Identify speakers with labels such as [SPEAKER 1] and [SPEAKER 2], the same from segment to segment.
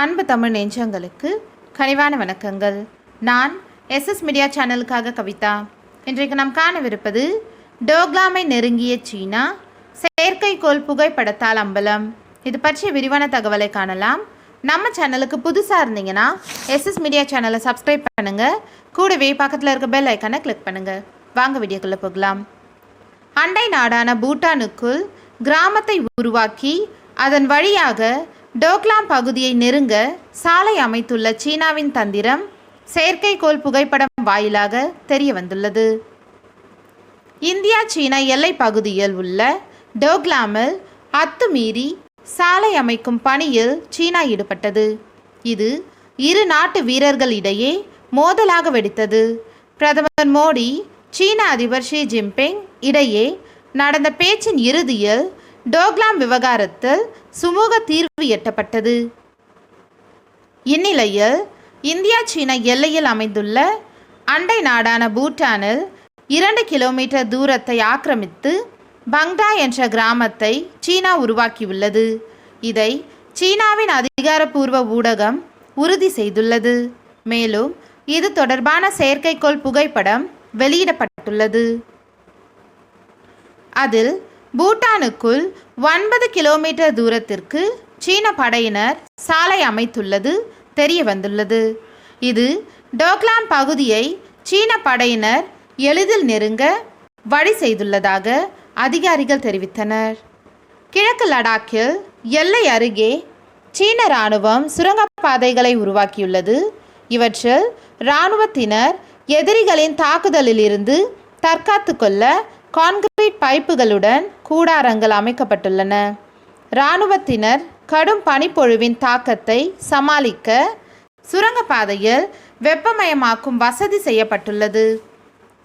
[SPEAKER 1] அன்பு தமிழ் நெஞ்சங்களுக்கு கனிவான வணக்கங்கள். நான் எஸ்எஸ் மீடியா சேனலுக்காக கவிதா. இன்றைக்கு நாம் காணவிருப்பது டோக்லாமை நெருங்கிய சீனா செயற்கைக்கோள் புகைப்படத்தால் அம்பலம். இது பற்றிய விரிவான தகவலை காணலாம். நம்ம சேனலுக்கு புதுசாக இருந்தீங்கன்னா எஸ்எஸ் மீடியா சேனலை சப்ஸ்கிரைப் பண்ணுங்கள் கூடவே பக்கத்தில் இருக்க பெல் ஐக்கானை கிளிக் பண்ணுங்கள் வாங்க வீடியோக்குள்ளே போகலாம். அண்டை நாடான பூட்டானுக்குள் கிராமத்தை உருவாக்கி அதன் வழியாக டோக்லாம் பகுதியை நெருங்க சாலை அமைத்துள்ள சீனாவின் தந்திரம் செயற்கைக்கோள் புகைப்படம் வாயிலாக தெரிய வந்துள்ளது இந்தியா சீனா எல்லை பகுதியில் உள்ள டோக்லாமில் அத்துமீறி சாலை அமைக்கும் பணியில் சீனா ஈடுபட்டது. இது இரு நாட்டு வீரர்களிடையே மோதலாக வெடித்தது. பிரதமர் மோடி சீன அதிபர் ஷி ஜின்பிங் இடையே நடந்த பேச்சின் இறுதியில் டோக்லாம் விவகாரத்தில் சுமூக தீர்வு எட்டப்பட்டது. இந்நிலையில் இந்தியா சீனா எல்லையில் அமைந்துள்ள அண்டை நாடான பூட்டானில் இரண்டு கிலோமீட்டர் தூரத்தை ஆக்கிரமித்து பங்டா என்ற கிராமத்தை சீனா உருவாக்கியுள்ளது. இதை சீனாவின் அதிகாரப்பூர்வ ஊடகம் உறுதி செய்துள்ளது. மேலும் இது தொடர்பான செயற்கைக்கோள் புகைப்படம் வெளியிடப்பட்டுள்ளது. அதில் பூட்டானுக்குள் ஒன்பது கிலோமீட்டர் தூரத்திற்கு சீன படையினர் சாலை அமைத்துள்ளது தெரிய வந்துள்ளது இது டோக்லாம் பகுதியை சீன படையினர் எளிதில் நெருங்க வழி செய்துள்ளதாக அதிகாரிகள் தெரிவித்தனர். கிழக்கு லடாக்கில் எல்லை அருகே சீன இராணுவம் சுரங்கப்பாதைகளை உருவாக்கியுள்ளது. இவற்றில் இராணுவத்தினர் எதிரிகளின் தாக்குதலிலிருந்து தற்காத்து கொள்ள கான்கிரீட் பைப்புகளுடன் கூடாரங்கள் அமைக்கப்பட்டுள்ளன. இராணுவத்தினர் கடும் பனிப்பொழிவின் தாக்கத்தை சமாளிக்க சுரங்கப்பாதையில் வெப்பமயமாக்கும் வசதி செய்யப்பட்டுள்ளது.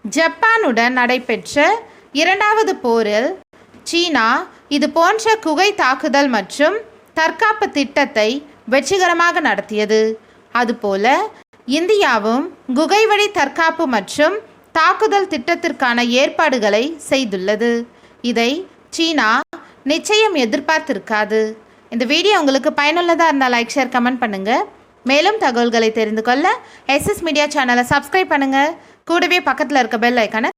[SPEAKER 1] ஜப்பானுடன் நடைபெற்ற இரண்டாவது போரில் சீனா இது போன்ற குகை தாக்குதல் மற்றும் தற்காப்பு திட்டத்தை வெற்றிகரமாக நடத்தியது. அதுபோல இந்தியாவும் குகை வழி தற்காப்பு மற்றும் தாக்குதல் திட்டத்திற்கான ஏற்பாடுகளை செய்துள்ளது. இதை சீனா நிச்சயம் எதிர்பார்த்திருக்காது. இந்த வீடியோ உங்களுக்கு பயனுள்ளதாக இருந்தால் லைக் ஷேர் கமெண்ட் பண்ணுங்கள் மேலும் தகவல்களை தெரிந்து கொள்ள எஸ்எஸ் மீடியா சேனலை சப்ஸ்கிரைப் பண்ணுங்கள் கூடவே பக்கத்தில் இருக்க பெல் ஐக்கான